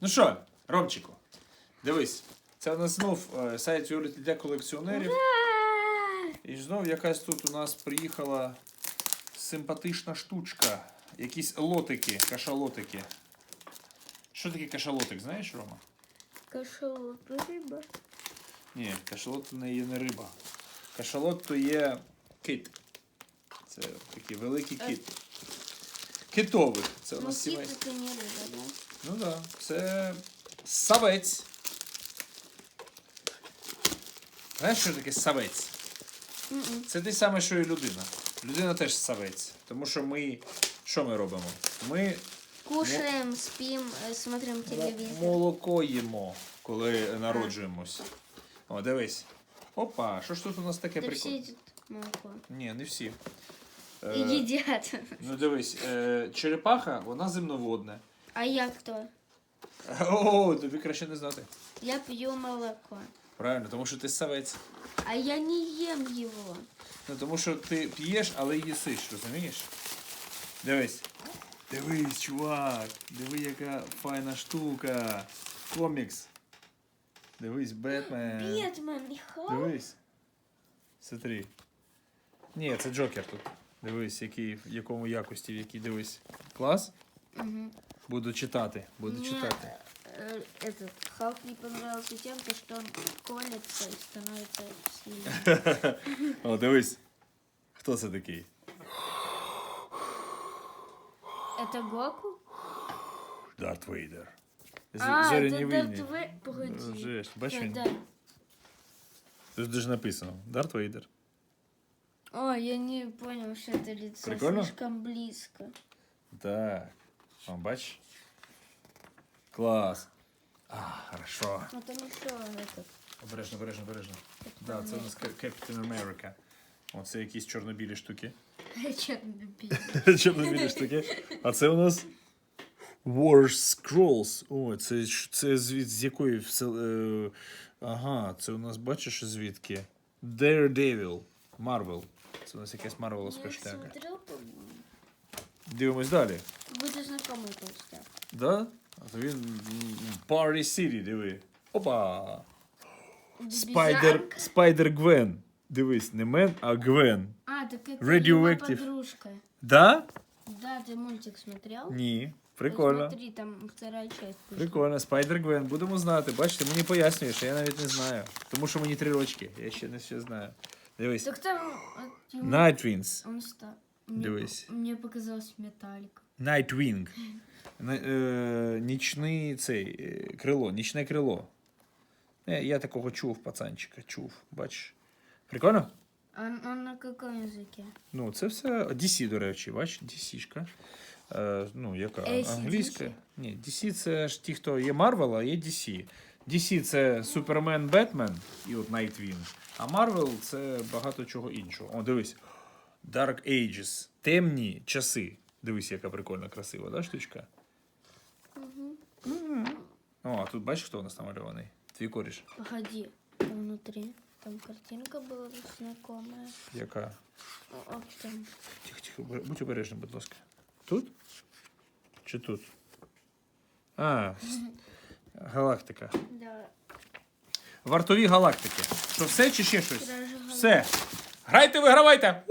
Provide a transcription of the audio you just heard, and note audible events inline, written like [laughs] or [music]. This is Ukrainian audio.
Ну що, Ромчику, дивись, це у нас знов е, сайт Віоліти для колекціонерів. І знов якась тут у нас приїхала симпатична штучка. Якісь лотики, кашалотики. Що таке кашалотик, знаєш, Рома? Кашалот, риба. Ні, кашалот не є не риба. Кашалот то є кит. Це такий великий кит. Китовий. Це у Ну, нас сімей. кит это не риба, да? Ну так, да. це савець. Знаєш, що таке савець? Мгм. Це те саме, що і людина. Людина теж савець. Тому що ми. Що ми робимо? Ми Кушаем, спим, э, смотрим мо- телевизор. молоко їмо, коли народжуємось. О, дивись. Опа, що ж тут у нас таке Да все прикольне? молоко. Ні, не всі. Е, едят. ну дивись, е, черепаха, вона земноводна. А я кто? О, тобі краще не знати. Я пью молоко. Правильно, тому що ти савець. А я не ем его. Ну тому що ти п'єш, але їсиш, розумієш? Дивись. Дивись, чувак. Диви, яка файна штука. Комікс. Дивись, Бетмен. Бетмен и Дивись. Смотри. Ні, це Джокер тут. Дивись, який, в якому якості, в якій дивись. Клас? Мгм. Буду читати. Буду Мне читати. э, этот Халк не понравился тем, то, что он колется и становится сильным. [laughs] О, дивись. Хто це такий? Это Гоку? Дарт Вейдер. З- А, Зоряні это війни. Дарт Вей- Погоди. Вже ж, бачиш Да, він? да. Тут же ж написано. Дарт Вейдер. О, я не понял, что это лицо Прикольно? слишком близко. Так. О, бачиш? Клас. А, хорошо. Ну там еще этот. Обережно, обережно, обережно. Да, це у нас Кап- Captain America. Оце якісь чорно-білі штуки. [laughs] Черный [laughs] пиздец. чорно-білі штуки. А це у нас War Scrolls. О, це, ж- це звід, з якої всел- е, Ага, це у нас бачиш звідки? Daredevil. Marvel. Це у нас якась марвеловська Я штука. смотрел, по-моему. Дивимось далі. Буде знакомий толстяк. Да? А то він м, Party City, диви. Опа! Спайдер, Бізанка? Спайдер Гвен. Дивись, не Мен, а Гвен. А, так это Radioactive. его подружка. Да? Да, ты мультик смотрел? Ні. Прикольно. Смотри, там вторая часть. вышла. Прикольно. Спайдер Гвен. Будемо знати. Бачите, мені пояснюєш, а я навіть не знаю. Тому що мені три рочки. Я ще не все знаю. Дивись. Так там Nightwings. он. Мне, Дивись. мне показалось металлик. Nightwing. Н- е, Нічний цей е, крило, нічне крило. Е, Я такого чув, пацанчика, чув. Бачиш. Прикольно? Он, он на каком языке? Ну, це все DC, до речі, бач, DC-шка. Е, ну, яка? AC/DC? Англійська. Ні, DC це ж ті, хто є Marvel, а є DC. DC це Супермен, Бетмен і от Nightwing. А Marvel це багато чого іншого. О, дивись. Dark Ages. Темні часи. Дивись, яка прикольна, красива, да, штучка? Мгм. О, а тут бачиш, хто у нас намальований? Твій коріш. Погоди, там внутри. Там картинка была знакомая. Яка? О, о, там. Тихо, тихо, бу- будь обережним, будь ласка. Тут? Чи тут? А, с- [laughs] галактика. Да. Вартові галактики. Що все чи ще щось? Все. Грайте, вигравайте!